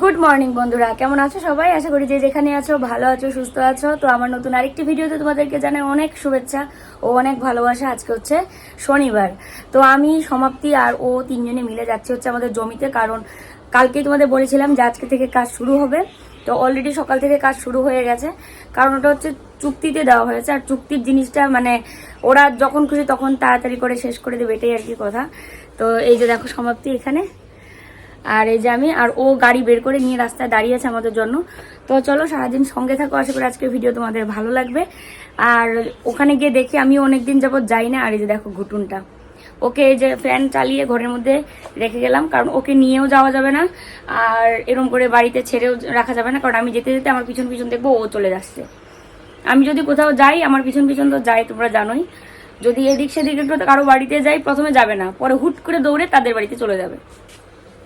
Good morning বন্ধুরা। কেমন আছো সবাই? আশা করি যে যেখানে আছো, ভালো আছো, সুস্থ আছো। তো আমার নতুন আরেকটি ভিডিওতে তোমাদেরকে জানাই অনেক শুভেচ্ছা ও অনেক ভালোবাসা। আজকে হচ্ছে শনিবার। তো আমি, সমাপ্তি আর ও তিনজনে মিলে যাচ্ছি হচ্ছে আমাদের জমিতে। কারণ কালকেই তোমাদের বলেছিলাম যে আজকে থেকে কাজ শুরু হবে। তো অলরেডি সকাল থেকে কাজ শুরু হয়ে গেছে। কারণ ওটা হচ্ছে চুক্তিতে দেওয়া হয়েছে। আর চুক্তির জিনিসটা মানে ওরা যখন খুশি তখন তাড়াতাড়ি করে শেষ করে দেবে, এটাই আর কি কথা। তো এই যে দেখো সমাপ্তি এখানে। আর এই যে আমি, আর ও গাড়ি বের করে নিয়ে রাস্তায় দাঁড়িয়ে আছে আমাদের জন্য। তো চলো সারাদিন সঙ্গে থাকো, আশা করি আজকের ভিডিও তোমাদের ভালো লাগবে। আর ওখানে গিয়ে দেখি আমি অনেকদিন যাবত যাই না, আর এই যে দেখো ঘুটুনটা। ওকে এই যে ফ্যান চালিয়ে ঘরের মধ্যে রেখে গেলাম, কারণ ওকে নিয়েও যাওয়া যাবে না, আর এরকম করে বাড়িতে ছেড়েও রাখা যাবে না, কারণ আমি যেতে যেতে আমার পিছন পিছন দেখব ও চলে যাচ্ছে। আমি যদি কোথাও যাই, আমার পিছন পিছন তো যাই তোমরা জানোই। যদি এদিক সেদিক একটু কারও বাড়িতে যাই, প্রথমে যাবে না, পরে হুট করে দৌড়ে তাদের বাড়িতে চলে যাবে।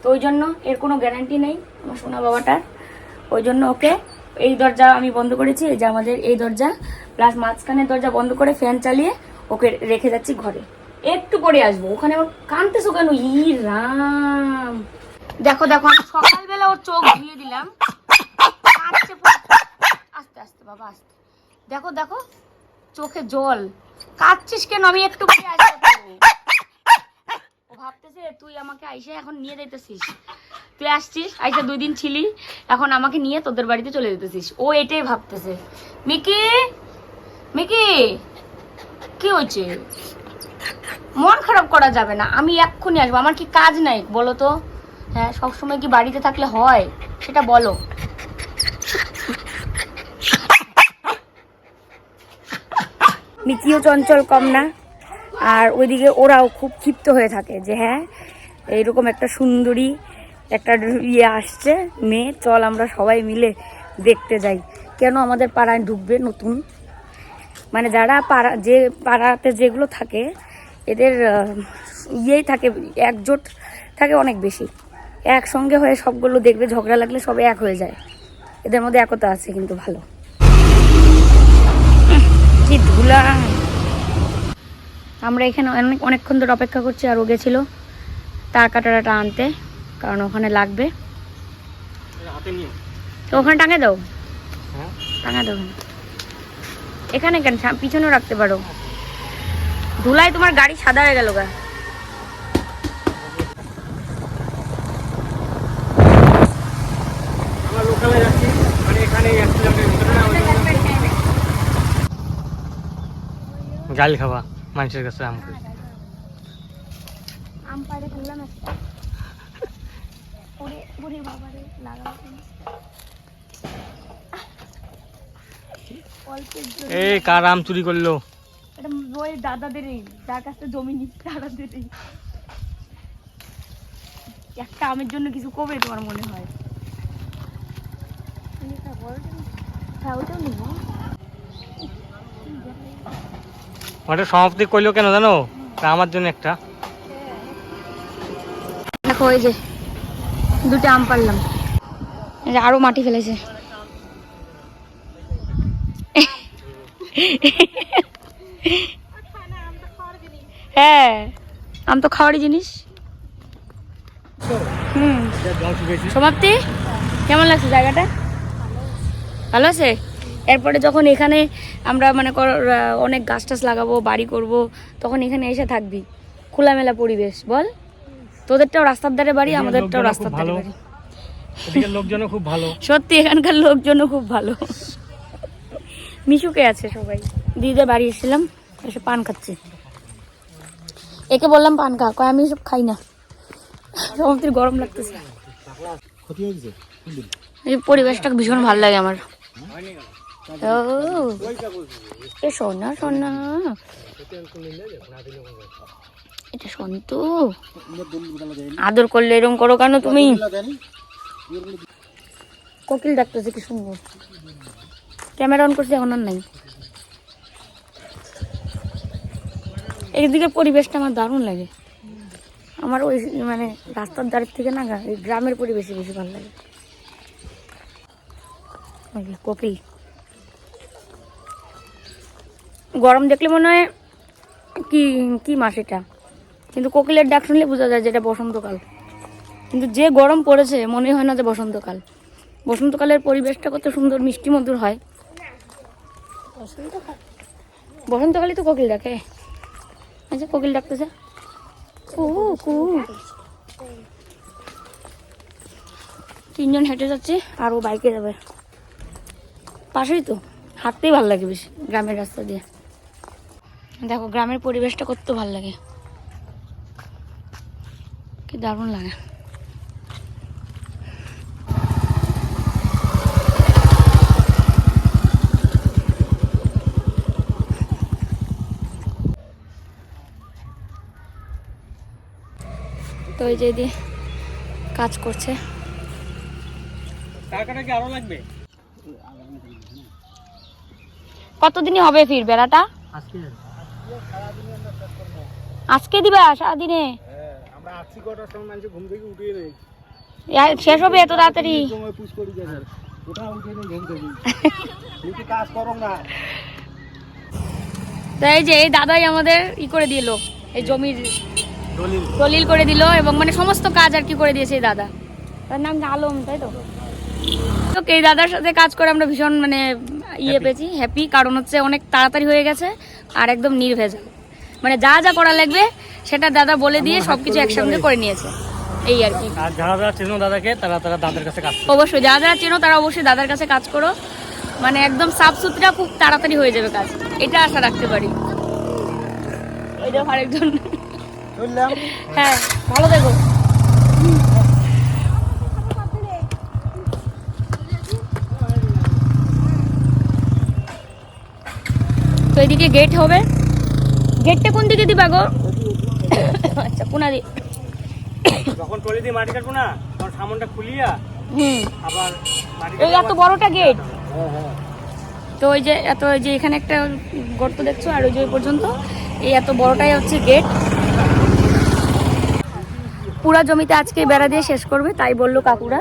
তো ওই জন্য এর কোনো গ্যারান্টি নেই আমার সোনা বাবাটার। ওই জন্য ওকে এই দরজা আমি বন্ধ করেছি, এই যে আমাদের এই দরজা প্লাস মাঝখানের দরজা বন্ধ করে ফ্যান চালিয়ে ওকে রেখে যাচ্ছি ঘরে। একটু পরে আসব, ওখানে ওর কানতেছো কেন? ই রাম। দেখো দেখো সকালবেলা ওর চোখ ধুয়ে দিলাম। আস্তে আস্তে, বাবা, আস্তে। দেখো দেখো, চোখে জল। কাঁদছিস কেন? আমি একটু পরে আসব। ভাবতেছে, তুই আমাকে আইসে এখন নিয়ে যেতেছিস তুই আসছিস, আইসা দুই দিন ছিলি, এখন আমাকে নিয়ে তোদের বাড়িতে চলে যেতেছিস। ও এটাই ভাবতেছে। মিকি মিকি, কি হয়েছে মন খারাপ করা যাবে না, আমি এক্ষুনি আসব। আমার কি কাজ নাই, বলো তো? হ্যাঁ সবসময় কি বাড়িতে থাকলে হয়? সেটা বলো। মিকিও চঞ্চল কম না? আর ওইদিকে ওরাও খুব ক্ষিপ্ত হয়ে থাকে যে হ্যাঁ এইরকম একটা সুন্দরী, একটা ইয়ে আসছে, মেয়ে, চল আমরা সবাই মিলে দেখতে যাই। কেন আমাদের পাড়ায় ঢুকবে নতুন? মানে যারা পাড়া, যে পাড়াতে যেগুলো থাকে, এদের ইয়েই থাকে, একজোট থাকে অনেক বেশি। একসঙ্গে হয়ে সবগুলো দেখবে, ঝগড়া লাগলে সব এক হয়ে যায়। এদের মধ্যে একতা আছে কিন্তু ভালো। কি ধুলা। আমরা এখানে অনেক অনেকক্ষণ ধরে অপেক্ষা করছি আর ও গেছিল তার কাটাটা আনতে কারণ ওখানে লাগবে। তো ওখানে টাঙে দাও। হ্যাঁ। টাঙা দাও এখানে। কেন? পিছনেও রাখতে পারো। ধুলায় তোমার গাড়ি সাদা হয়ে গেল গা। যাচ্ছি। মানে গাল খাওয়া মানুষের কাছে আম খাই। আম পাড়ে ফেললাম একটা। ওরে ওরে বাবারে লাগাও অল্পের এই কার আম চুরি করল? এটা ওই দাদাদেরই। যার কাছে জমি নিচ্ছে দাদাদেরই। একটা আমের জন্য কিছু কবে তোমার মনে হয়? হ্যাঁ ওটাও নিবো। ওটা সমাপ্তি করল কেন জানো? আমার জন্য একটা। দেখো ওই যে দুটো আম পারলাম আরও মাটি ফেলেছে। হ্যাঁ আম তো খাওয়ারই জিনিস। হুম, সমাপ্তি। কেমন লাগছে জায়গাটা? ভালো আছে? এরপরে যখন এখানে আমরা মানে কর অনেক গাছ টাছ লাগাবো বাড়ি করব তখন এখানে এসে থাকবি। খোলামেলা পরিবেশ বল? তোদেরটাও রাস্তার ধারে বাড়ি আমাদেরটাও রাস্তার ধারে। বাড়ি। লোকজনও খুব ভালো। সত্যি এখানকার লোকজনও খুব ভালো। মিশুকে আছে সবাই। দিদিদের বাড়ি এসেছিলাম এসে পান খাচ্ছি। একে বললাম পান খা কয় আমি সব খাই না। সমুদ্রের গরম লাগতেছে। এই পরিবেশটা ভীষণ ভালো লাগে আমার। ও এ সোনা সোনা এটা সন্তু আদর করলে এরকম করো কেন তুমি? কোকিল ডাকতেছে কি সুন্দর ক্যামেরা অন করছে, এখন আর নাই। এইদিকে পরিবেশটা আমার দারুণ লাগে। আমার ওই মানে রাস্তার ধারের থেকে না গ্রামের পরিবেশে বেশি ভালো লাগে। কোকিল। গরম দেখলে মনে হয় কি কি মাস এটা? কিন্তু কোকিলের ডাক শুনলে বোঝা যায় যেটা বসন্তকাল। কিন্তু যে গরম পড়েছে মনে হয় না যে বসন্তকাল। বসন্তকালের পরিবেশটা কত সুন্দর, মিষ্টি মধুর হয়। বসন্তকালে তো কোকিল ডাকে। আচ্ছা কোকিল ডাকতেছে। কু কু। তিনজন হেঁটে যাচ্ছে, আর ও বাইকে যাবে। পাশেই তো, হাঁটতেই ভালো লাগে বেশি, গ্রামের রাস্তা দিয়ে। দেখো গ্রামের পরিবেশটা কত ভালো লাগে। কি দারুণ লাগে। তো এই যে কাজ করছে। কতদিনই হবে ফির বেড়াটা? আজকে আজকে দিবা সারাদিনে? আমরা আশি কটার সময় মানুষ ঘুম থেকে উঠিয়ে নেই। শেষ হবে এত তাড়াতাড়ি? সময় পুষ করি যায় স্যার ওটা উঠিয়ে নেই ঘুম থেকে। তুমি কাজ করো না? তো এই যে এই দাদাই আমাদের ই করে দিল এই জমির দলিল। দলিল করে দিল এবং মানে সমস্ত কাজ আর কি করে দিয়েছে এই দাদা। তার নাম আলম তাই তো? তো এই দাদার সাথে কাজ করে আমরা ভীষণ মানে ইয়ে পেয়েছি হ্যাপি কারণ হচ্ছে অনেক তাড়াতাড়ি হয়ে গেছে আর একদম নির্ভেজাল। মানে যা যা করা লাগবে সেটা দাদা বলে দিয়ে সবকিছু একসঙ্গে করে নিয়েছে। এই আর কি। আর যারা যারা চেনো দাদাকে তারা তারা দাদার কাছে কাজ অবশ্যই যারা যারা চেনো তারা অবশ্যই দাদার কাছে কাজ করো। মানে একদম সাফ সুতরা খুব তাড়াতাড়ি হয়ে যাবে কাজ। এটা আশা রাখতে পারি। ওই ওইটা আরেকজন হ্যাঁ ভালো দেখো। তো এদিকে গেট হবে। গেটটা কোন দিকে দিবা গো? আচ্ছা কোনা দি। যখন টলি দিয়ে মাটি কাটবো না তখন সামনটা খুলিয়া হুম। আবার এই এত বড়টা গেট? হ্যাঁ হ্যাঁ। তো ওই যে এত ওই যে এখানে একটা গর্ত দেখছ আর ওই যে পর্যন্ত এই এত বড়টাই হচ্ছে গেট। পুরা জমিতে আজকে বেড়া দিয়ে শেষ করবে তাই বলল কাকুরা।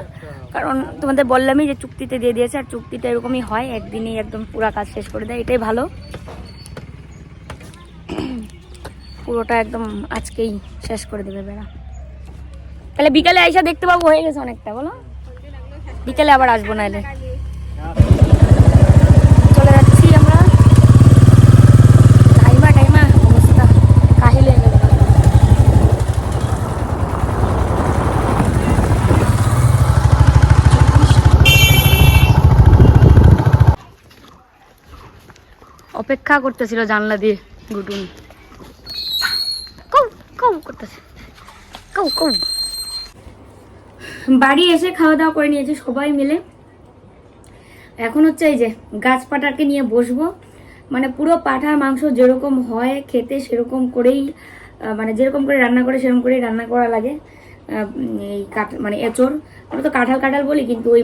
কারণ তোমাদের বললামই যে চুক্তিতে দিয়ে দিয়েছে আর চুক্তিটা এরকমই হয় একদিনেই একদম পুরা কাজ শেষ করে দেয় এটাই ভালো। পুরোটা একদম আজকেই শেষ করে দেবে বেড়া। তাহলে বিকালে আইসা দেখতে পাবো, হয়ে গেছে অনেকটা, বলো? বিকালে আবার আসব না এলে চলে যাচ্ছি আমরা। টাইমা অবস্থা কাহিলে অপেক্ষা করতেছিল জানলা দিয়ে গুটুন। বাড়ি এসে খাওয়া দাওয়া করে নিয়েছে সবাই মিলে। এখন হচ্ছে এই যে গাছ পাটাকে নিয়ে বসবো। মানে পুরো পাঠার মাংস যেরকম হয় খেতে সেরকম করেই মানে যেরকম করে রান্না করে সেরকম করেই রান্না করা লাগে। এই কাঠ মানে এঁচড়। আমরা তো কাঁঠাল কাঁঠাল বলি, কিন্তু ওই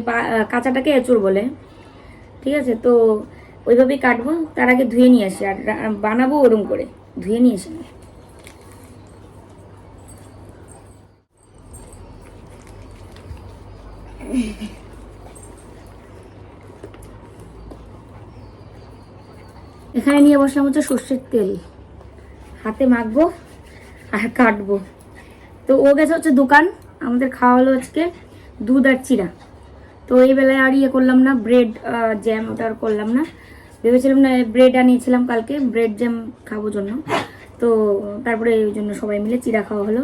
কাঁচাটাকে এঁচড় বলে। ঠিক আছে? তো ওইভাবেই কাটবো। তার আগে ধুয়ে নিয়ে আসি, আর বানাবো ওরম করে। ধুয়ে নিয়ে আসি এখানে নিয়ে বসলাম হচ্ছে সর্ষের তেল। হাতে মাখবো আর কাটবো। তো ও গেছে হচ্ছে দোকান। আমাদের খাওয়া হলো আজকে দুধ আর চিরা তো এই বেলায় আর ইয়ে করলাম না, ব্রেড জ্যাম ওটা আর করলাম না। ভেবেছিলাম না, ব্রেড আনিয়েছিলাম কালকে, ব্রেড জ্যাম খাব জন্য। তো তারপরে ওই জন্য সবাই মিলে চিরা খাওয়া হলো।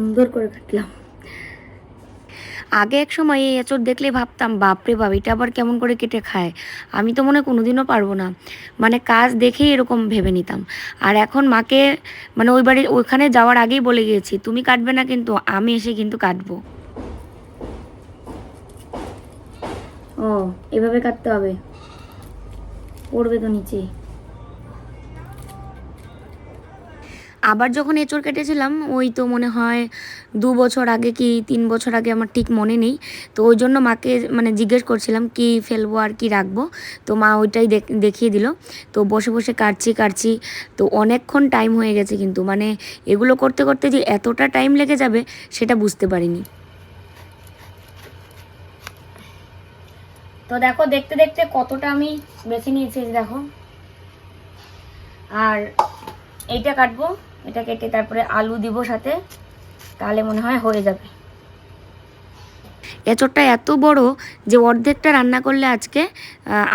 সুন্দর করে কাটলাম। আগে এক সময় এই এঁচড় দেখলে ভাবতাম, বাপরে বাপ, এটা আবার কেমন করে কেটে খায়? আমি তো মনে হয় কোনোদিনও পারব না। মানে কাজ দেখেই এরকম ভেবে নিতাম। আর এখন মাকে মানে ওই বাড়ি ওইখানে যাওয়ার আগেই বলে গিয়েছি, তুমি কাটবে না কিন্তু, আমি এসে কিন্তু কাটবো। ও, এভাবে কাটতে হবে। পড়বে তো নিচে। আবার যখন এঁচড় কেটেছিলাম, ওই তো মনে হয় দু বছর আগে কি তিন বছর আগে আমার ঠিক মনে নেই। তো ওই জন্য মাকে মানে জিজ্ঞেস করছিলাম, কি ফেলব আর কি রাখব? তো মা ওইটাই দেখ- দেখিয়ে দিল। তো বসে বসে কাটছি কাটছি। তো অনেকক্ষণ টাইম হয়ে গেছে কিন্তু মানে এগুলো করতে করতে যে এতটা টাইম লেগে যাবে, সেটা বুঝতে পারিনি। তো দেখো, দেখতে দেখতে কতটা আমি বেছে নিয়েছি দেখো। আর এইটা কাটবো। এটা কেটে তারপরে আলু দিব সাথে তাহলে মনে হয় হয়ে যাবে। এঁচড়টা এত বড় যে অর্ধেকটা রান্না করলে আজকে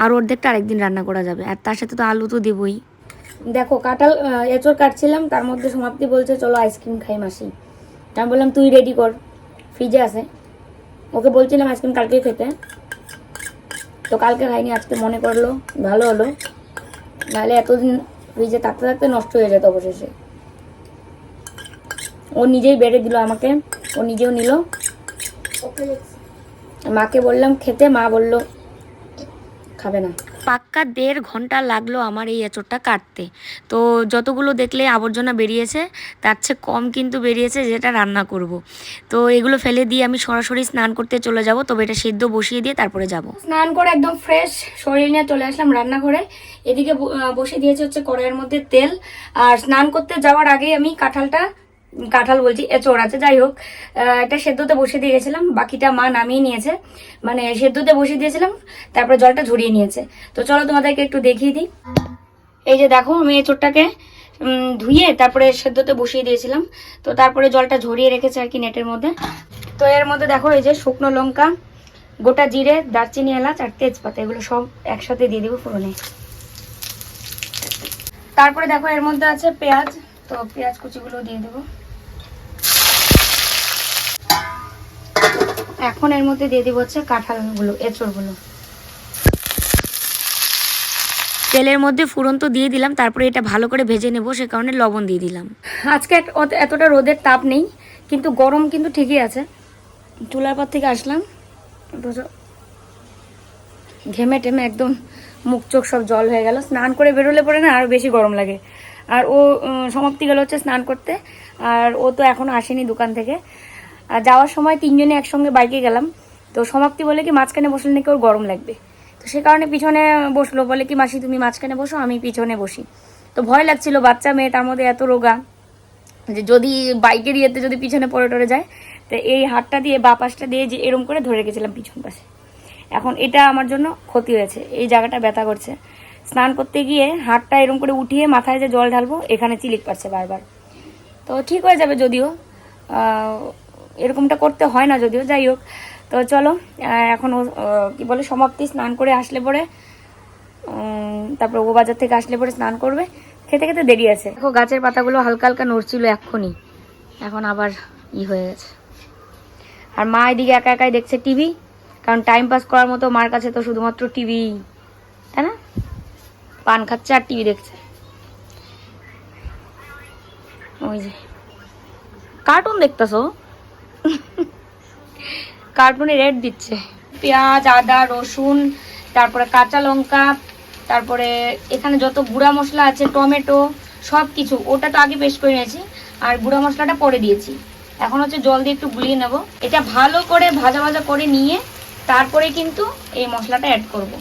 আর অর্ধেকটা আরেকদিন রান্না করা যাবে। আর তার সাথে তো আলু তো দেবই। দেখো কাঁঠাল এঁচড় কাটছিলাম তার মধ্যে সমাপ্তি বলছে চলো আইসক্রিম খাই মাসি। তা আমি বললাম তুই রেডি কর ফ্রিজে আছে। ওকে বলছিলাম আইসক্রিম কালকেই খেতে। তো কালকে খাইনি আজকে মনে করল ভালো হলো। নাহলে এতদিন ফ্রিজে থাকতে থাকতে নষ্ট হয়ে যেত অবশেষে। ও নিজেই বেড়ে দিল আমাকে। ও নিজেও নিল। মাকে বললাম খেতে। মা বলল খাবে না। পাক্কা দেড় ঘণ্টা লাগল আমার এই এঁচড়টা কাটতে। তো যতগুলো দেখলে আবর্জনা বেরিয়েছে তার চেয়ে কম কিন্তু বেরিয়েছে যেটা রান্না করব। তো এগুলো ফেলে দিয়ে আমি সরাসরি স্নান করতে চলে যাব। তবে এটা সিদ্ধ বসিয়ে দিয়ে তারপরে যাব। স্নান করে একদম ফ্রেশ শরীর নিয়ে চলে আসলাম রান্নাঘরে। এদিকে বসে দিয়েছে হচ্ছে কড়াইয়ের মধ্যে তেল। আর স্নান করতে যাওয়ার আগেই আমি কাঁঠালটা কাঁঠাল বলছি এচোর আছে যাই হোক এটা সেদ্ধতে বসে দিয়ে গেছিলাম বাকিটা মা নামিয়ে নিয়েছে। মানে সেদ্ধতে বসে দিয়েছিলাম তারপরে জলটা ঝরিয়ে নিয়েছে। তো চলো তোমাদেরকে একটু দেখিয়ে দিই। এই যে দেখো আমি এচোরটাকে উম, ধুয়ে তারপরে সেদ্ধতে বসিয়ে দিয়েছিলাম। তো তারপরে জলটা ঝরিয়ে রেখেছে আর কি নেটের মধ্যে। তো এর মধ্যে দেখো এই যে শুকনো লঙ্কা গোটা জিরে দারচিনি এলাচ আর তেজপাতা এগুলো সব একসাথে দিয়ে দিব ফোড়নে। তারপরে দেখো এর মধ্যে আছে পেঁয়াজ। তো পেঁয়াজ কুচিগুলো দিয়ে দেবো। এখন এর মধ্যে দিয়ে দিব হচ্ছে কাঁঠালগুলো এঁচড়গুলো। তেলের মধ্যে ফুরন তো দিয়ে দিলাম তারপরে এটা ভালো করে ভেজে নেব সে কারণে লবণ দিয়ে দিলাম। আজকে এতটা রোদের তাপ নেই কিন্তু গরম কিন্তু ঠিকই আছে। চুলার পর থেকে আসলাম ঘেমে টেমে একদম মুখ চোখ সব জল হয়ে গেল। স্নান করে বেরোলে পরে না আরও বেশি গরম লাগে। আর ও সমাপ্তি গেল হচ্ছে স্নান করতে। আর ও তো এখনও আসেনি দোকান থেকে। আর যাওয়ার সময় তিনজনে একসঙ্গে বাইকে গেলাম। তো সমাপ্তি বলে কি মাঝখানে বসলে নাকি ওর গরম লাগবে। তো সে কারণে পিছনে বসল, বলে কি, মাসি, তুমি মাঝখানে বসো, আমি পিছনে বসি। তো ভয় লাগছিল, বাচ্চা মেয়ে, তার মধ্যে এত রোগা যে যদি বাইকের ইয়েতে যদি পিছনে পড়ে টরে যায়, তো এই হাতটা দিয়ে বা পাশটা দিয়ে যে এরম করে ধরে গেছিলাম পিছন পাশে। এখন এটা আমার জন্য ক্ষতি হয়েছে, এই জায়গাটা ব্যথা করছে। স্নান করতে গিয়ে হাতটা এরম করে উঠিয়ে মাথায় যে জল ঢালবো, এখানে চিলিক পাচ্ছে বারবার। তো ঠিক হয়ে যাবে যদিও এরকমটা করতে হয় না, যদিও যাই হোক। তো চলো এখন কি বলে, সমাপ্তি, স্নান করে আসলে পরে তারপর ও বাজার থেকে আসলে পরে স্নান করবে। খেতে খেতে দেরি আছে। দেখো, গাছের পাতাগুলো হালকা হালকা নড়ছিল এক্ষুনি। এখন আবার ই হয়ে গেছে। আর মা এদিকে একা একাই দেখছে টিভি, কারণ টাইম পাস করার মতো মার কাছে তো শুধুমাত্র টিভি। তাই না? পান খাচ্ছে আর টিভি দেখছে। ওই যে। কার্টুন দেখতেছো? কার্টুনে রেড দিচ্ছে। পেঁয়াজ, আদা, রসুন, তারপরে কাঁচা লঙ্কা, তারপরে এখানে যত গুঁড়া মশলা আছে, টমেটো সব কিছু ওটা তো আগে পেস্ট করে নিয়েছি, আর গুঁড়া মশলাটা পরে দিয়েছি। এখন হচ্ছে জল দিয়ে একটু গুলিয়ে নেব। এটা ভালো করে ভাজা ভাজা করে নিয়ে তারপরে কিন্তু এই মশলাটা অ্যাড করব।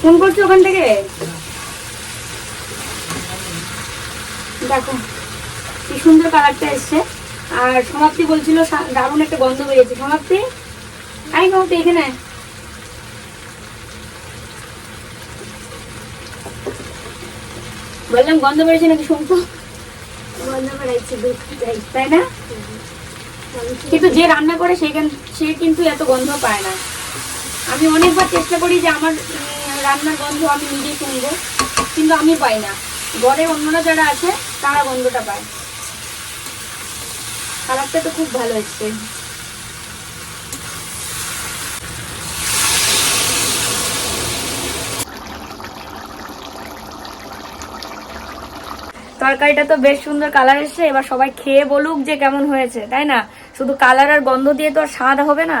ফোন করছ ওখান থেকে? দেখো কি সুন্দর কালারটা এসছে। আর সমাপ্তি বলছিল দারুণ একটা গন্ধ বেরিয়েছে। সমাপ্তি? আই সমাপ্তি এখানে বললাম গন্ধ বেরিয়েছে নাকি শুনতো তাই না? কিন্তু যে রান্না করে সেখান সে কিন্তু এত গন্ধ পায় না। আমি অনেকবার চেষ্টা করি যে আমার রান্নার গন্ধ আমি নিজে শুনব কিন্তু আমি পাই না। ঘরের অন্যরা যারা আছে, তারা গন্ধটা পায়। কালারটা তো খুব ভালো এসছে তরকারিটা তো বেশ সুন্দর কালার এসছে, এবার সবাই খেয়ে বলুক যে কেমন হয়েছে, তাই না? শুধু কালার আর গন্ধ দিয়ে তো স্বাদ হবে না,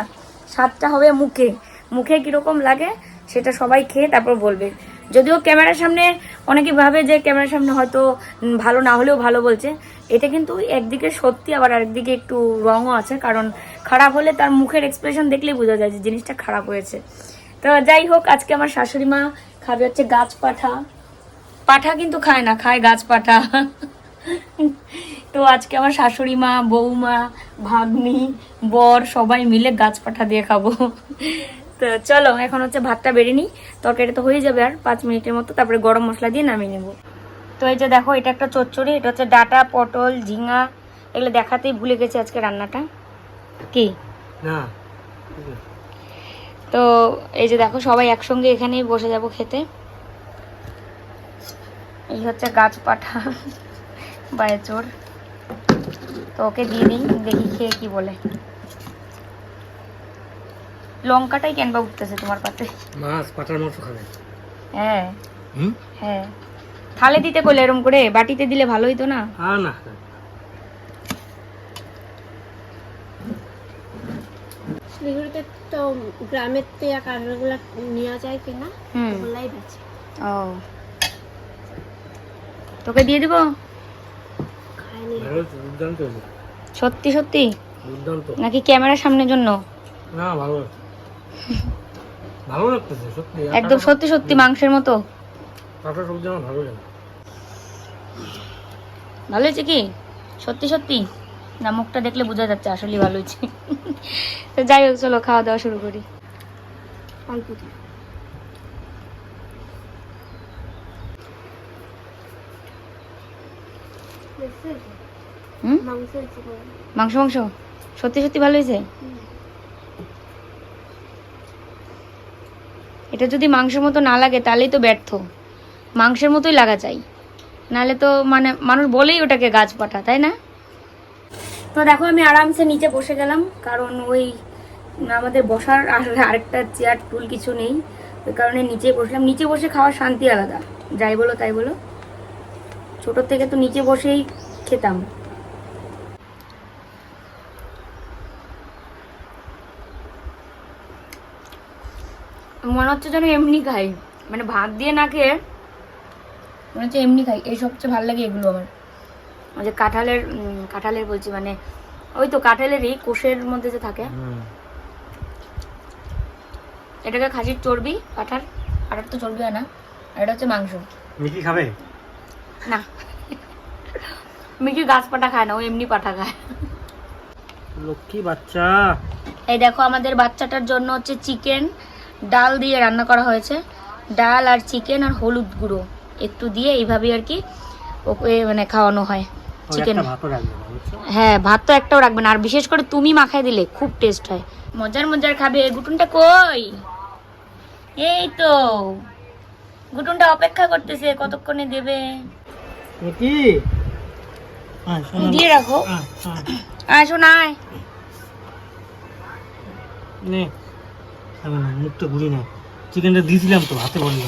স্বাদটা হবে মুখে। মুখে কীরকম লাগে, সেটা সবাই খেয়ে তারপর বলবে। যদিও ক্যামেরার সামনে অনেকে ভাবে যে ক্যামেরার সামনে হয়তো ভালো না হলেও ভালো বলছে। এটা কিন্তু একদিকে সত্যি, আবার আরেকদিকে একটু রঙও আছে, কারণ খারাপ হলে তার মুখের এক্সপ্রেশন দেখলেই বোঝা যায় যে জিনিসটা খারাপ হয়েছে। তো যাই হোক, আজকে আমার শাশুড়ি মা খাবে হচ্ছে গাছ পাঠা। পাঠা কিন্তু খায় না, খায় গাছ পাঠা। তো আজকে আমার শাশুড়ি মা বৌমা ভাগ্নি, বর সবাই মিলে গাছ পাঠা দিয়ে খাব। তো চলো এখন হচ্ছে ভাতটা বেড়ে নিই। তরকারি তো হয়ে যাবে আর পাঁচ মিনিটের মতো তারপরে গরম মশলা দিয়ে নামিয়ে নেব। তো এই যে দেখো এটা একটা চচ্চড়ি এটা হচ্ছে ডাটা পটল ঝিঙা এগুলো দেখাতেই ভুলে গেছি আজকে রান্নাটা। কি? না। তো এই যে দেখো সবাই একসঙ্গে এখানেই বসে যাব খেতে। এই হচ্ছে গাছ পাঠা বায়চোর তো ওকে দিয়ে দিই দেখি খেয়ে কি বলে। লঙ্কাটাই কেন বা উঠতেছে তোমার পাতে? মাছ পাটার মাংস খাবে। হ্যাঁ। হ্যাঁ। থালে দিতে করলে এরম করে বাটিতে দিলে ভালো হইতো না? আর না। শিলিগুড়িতে তো গ্রামের থেকে কাঁকড়াগুলো নেওয়া যায় কিনা হুম। ওগুলাই বেছে ও। তোকে দিয়ে দিব? তো। সত্যি সত্যি? নাকি ক্যামেরার সামনের জন্য? না ভালো। ভালো লাগতেছে সত্যি। একদম সত্যি সত্যি মাংসের মতো। কাঁটা সবজি আমার ভালো লাগে। ভালো হয়েছে কি? সত্যি সত্যি? না মুখটা দেখলে বোঝা যাচ্ছে আসলে ভালো হয়েছে। তো যাই হোক চলো খাওয়া দাওয়া শুরু করি। অল্প। মাংস মাংস সত্যি সত্যি ভালো হয়েছে? এটা যদি মাংসের মতো না লাগে, তাহলেই তো ব্যর্থ। মাংসের মতোই লাগা চাই নাহলে তো মানে মানুষ বলেই ওটাকে গাছ পাঠা তাই না? তো দেখো, আমি আরামসে নিচে বসে গেলাম, কারণ ওই আমাদের বসার আর আরেকটা চেয়ার, টুল কিছু নেই। ওই কারণে নিচে বসলাম। নিচে বসে খাওয়ার শান্তি আলাদা। যাই বলো, তাই বলো। ছোটোর থেকে তো নিচে বসেই খেতাম। মনে হচ্ছে যেন এমনি খাই। মানে ভাত দিয়ে না খেয়ে মনে হচ্ছে এমনি খাই। এই সবচেয়ে ভালো লাগে এগুলো আমার। ওই যে কাঁঠালের কাঁঠালের বলছি মানে ওই তো কাঁঠালেরই কোষের মধ্যে যে থাকে। এটাকে খাসির চর্বি পাঠার পাঠার তো চর্বি হয় না আর এটা হচ্ছে মাংস। মিকি খাবে? না। মিকি গাছ পাঠা খায় না ও এমনি পাঠা খায়। লক্ষ্মী বাচ্চা। এই দেখো আমাদের বাচ্চাটার জন্য হচ্ছে চিকেন ডাল দিয়ে রান্না করা হয়েছে। ডাল আর চিকেন আর হলুদ গুঁড়ো। একটু দিয়ে এইভাবে আর কি ওকে মানে খাওয়ানো হয়। চিকেন? হ্যাঁ ভাত তো একটাও রাখবেন আর বিশেষ করে তুমি মাখায় দিলে খুব টেস্ট হয়। মজার মজার খাবে। গুটুনটা কই? এই তো। গুটুনটা অপেক্ষা করতেছে। কতক্ষণে দেবে? আয়, দিয়ে রাখো। আসো না। নে। খাবে না, মুখটা ঘুরি না চিকেনটা দিয়েছিলাম তো, হাতে বলল।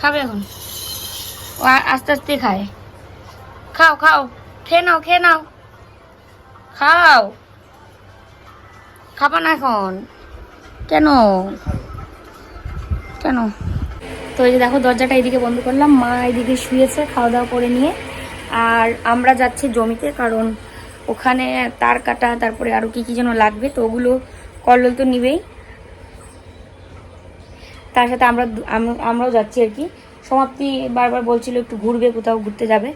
খাবে এখন। ও আস্তে আস্তে খায়। খাও খাও। খেয়ে নাও খেয়ে নাও। খাও। খাবা না এখন। কেন? কেন? তো এই যে দেখো, দরজাটা এদিকে বন্ধ করলাম। মা এদিকে শুয়েছে, খাওয়া দাওয়া করে নিয়ে। আর আমরা যাচ্ছি জমিতে, কারণ ওখানে তার কাটা, তারপরে আরও কি কী যেন লাগবে, তো ওগুলো কল্লোল তো নিবেই। তার সাথে আমরা আমরাও যাচ্ছি আর কি। সমাপ্তি বারবার বলছিল একটু ঘুরবে, কোথাও ঘুরতে যাবে।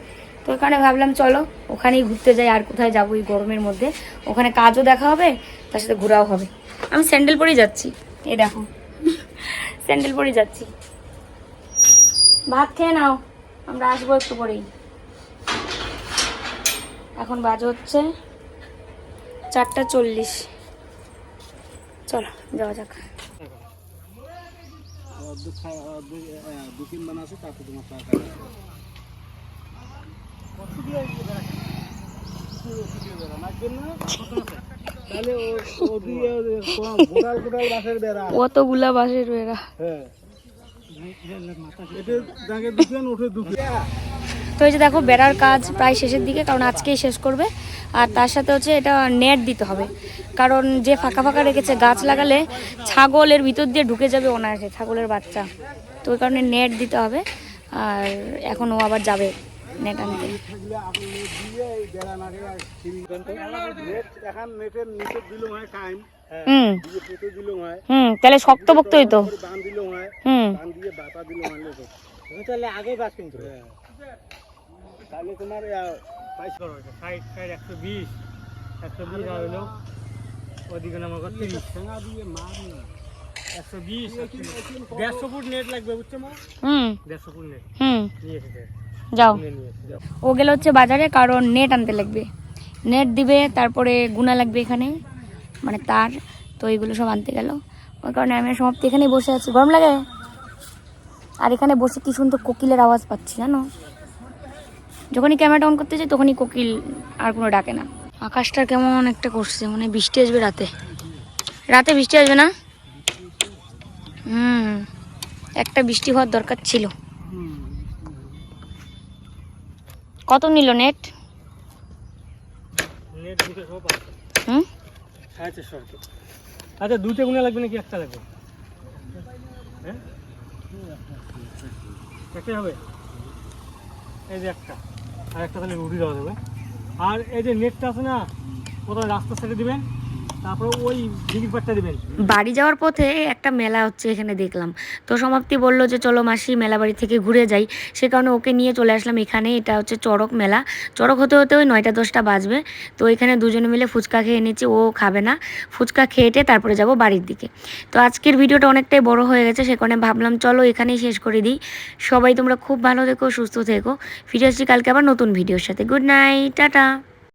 তো ওখানে ভাবলাম, চলো, ওখানেই ঘুরতে যাই, আর কোথায় যাব এই গরমের মধ্যে। ওখানে কাজও দেখা হবে, তার সাথে ঘোরাও হবে। আমি স্যান্ডেল পরেই যাচ্ছি। এই দেখো, স্যান্ডেল পরেই যাচ্ছি। ভাত খেয়ে নাও, আমরা আসব একটু পরেই। এখন বাজে হচ্ছে চারটা চল্লিশ। চলো, যাওয়া যাক। গোটাল বাসের বেড়া? কতগুলা তো এই যে দেখো, বেড়ার কাজ প্রায় শেষের দিকে, কারণ আজকেই শেষ করবে। আর তার সাথে হচ্ছে এটা নেট দিতে হবে। কারণ যে ফাঁকা ফাঁকা রেখেছে গাছ লাগালে ছাগলের ভিতর দিয়ে ঢুকে যাবে অনায়াসে, ছাগলের বাচ্চা। তো ওই কারণে নেট দিতে হবে। আর এখন ও আবার যাবে নেট আনতে। হুম। তাহলে শক্ত বক্ত হইতো। হুম। তাহলে আগে বাস কিন্তু তাহলে তোমার বাইশ করো। এটা ষাট ষাট একশো বিশ একশো বিশ আর হলো ওদিকে নামা কর তিরিশ। ঠেঙা দিয়ে মার না। একশো বিশ দেড়শো ফুট নেট লাগবে বুঝছ মা? হুম। দেড়শো ফুট নেট। হুম। নিয়ে যাও। ও গেলে হচ্ছে বাজারে কারণ নেট আনতে লাগবে। নেট দিবে তারপরে গুনা লাগবে এখানে মানে তার। তো এইগুলো সব আনতে গেল। ওই কারণে আমি সমাপ্তি এখানেই বসে আছি। গরম লাগে? আর এখানে বসে কি সুন্দর কোকিলের আওয়াজ পাচ্ছি জানো? যখনই ক্যামেরাটা অন করতে যাই তখনই কোকিল আর কোনো ডাকে না। আকাশটা কেমন একটা করছে মানে বৃষ্টি আসবে রাতে। রাতে বৃষ্টি আসবে না? হুম একটা বৃষ্টি হওয়ার দরকার ছিল। কত নিল নেট হুম? আচ্ছা দুটো গুণে লাগবে নাকি একটা লাগবে? হ্যাঁ? একটাই হবে। এই যে একটা। আর একটা তাহলে রুটি দেওয়া যাবে। আর এই যে নেটটা আছে না ওটা রাস্তা ছেড়ে দিবেন? বাড়ি যাওয়ার পথে একটা মেলা হচ্ছে, এখানে দেখলাম। তো সমাপ্তি বলল যে, চলো মাসি, মেলা বাড়ি থেকে ঘুরে যাই। সে কারণে ওকে নিয়ে চলে আসলাম এখানে। এটা হচ্ছে চড়ক মেলা। চড়ক হতে হতে ওই নয়টা দশটা বাজবে। তো এখানে দুজনে মিলে ফুচকা খেয়ে নিচ্ছি, ও খাবে না। ফুচকা খেয়েটে তারপরে যাব বাড়ির দিকে। তো আজকের ভিডিওটা অনেকটাই বড় হয়ে গেছে, সে কারণে ভাবলাম, চলো এখানেই শেষ করে দিই। সবাই তোমরা খুব ভালো থেকো, সুস্থ থেকো। ফিরে আসছি কালকে আবার নতুন ভিডিওর সাথে। Good night, tata.